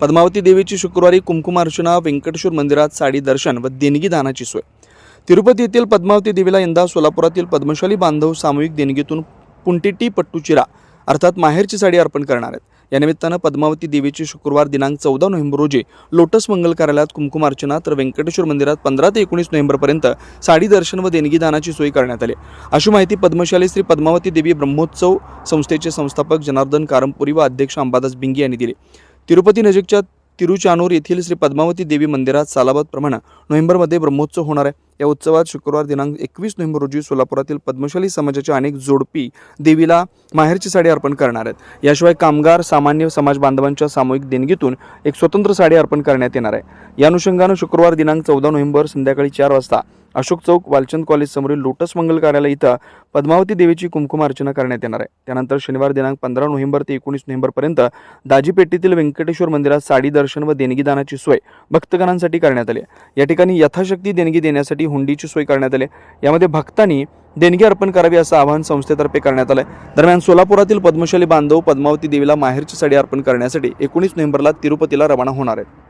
पद्मावती देवीची शुक्रवारी कुंकुमार्चना व्यंकटेश्वर मंदिरात साडी दर्शन व देणगी दानाची सोय. तिरुपती येथील पद्मावती देवीला यंदा सोलापुरातील पद्मशाली बांधव सामूहिक देणगीतून पुंटिटी पट्टुचिरा अर्थात माहेरची साडी अर्पण करणार आहेत. या निमित्तानं पद्मावती देवीची शुक्रवार दिनांक चौदा नोव्हेंबर रोजी लोटस मंगल कार्यालयात कुंकुमार्चना तर व्यंकटेश्वर मंदिरात पंधरा ते एकोणीस नोव्हेंबरपर्यंत साडी दर्शन व देणगी दानाची सोय करण्यात आली. अशी माहिती पद्मशाली श्री पद्मावती देवी ब्रह्मोत्सव संस्थेचे संस्थापक जनार्दन कारंपुरी व अध्यक्ष अंबादास बिंगी यांनी दिली. तिरुपती नजीकच्या तिरुचानूर येथील श्री पद्मावती देवी मंदिरात सालाबादप्रमाणे नोव्हेंबरमध्ये ब्रह्मोत्सव होणार आहे. या उत्सवात शुक्रवार दिनांक एकवीस नोव्हेंबर रोजी सोलापुरातील पद्मशाली समाजाच्या अनेक जोडपी देवीला माहेरची साडी अर्पण करणार आहेत. याशिवाय कामगार सामान्य समाज बांधवांच्या सामूहिक देणगीतून एक स्वतंत्र साडी अर्पण करण्यात येणार आहे. या अनुषंगानं शुक्रवार दिनांक चौदा नोव्हेंबर संध्याकाळी चार वाजता अशोक चौक वालचंद कॉलेज समोरील लोटस मंगल कार्यालय इथं पद्मावती देवीची कुमकुम अर्चना करण्यात येणार आहे. त्यानंतर शनिवार दिनांक पंधरा नोव्हेंबर ते एकोणीस नोव्हेंबरपर्यंत दाजीपेटीतील व्यंकटेश्वर मंदिरात साडी दर्शन व देणगीदानाची सोय भक्तगणांसाठी करण्यात आली या ठिकाणी यथाशक्ती देणगी देण्यासाठी हुंडीची सोय करण्यात आली यामध्ये भक्तांनी देणगी अर्पण करावी असं आवाहन संस्थेतर्फे करण्यात आलंय. दरम्यान सोलापुरातील पद्मशाली बांधव पद्मावती देवीला माहेरची साडी अर्पण करण्यासाठी एकोणीस नोव्हेंबरला तिरुपतीला रवाना होणार आहेत.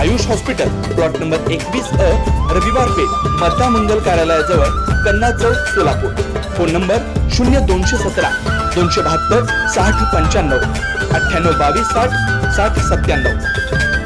आयुष हॉस्पिटल प्लॉट नंबर एकवीस अ रविवार पेठ मता मंगल कार्यालयाजवळ कन्ना चौक सोलापूर. फोन नंबर शून्य दोनशे सतरा दोनशे बहात्तर साठ पंच्याण्णव अठ्ठ्याण्णव बावीस साठ साठ सत्त्याण्णव.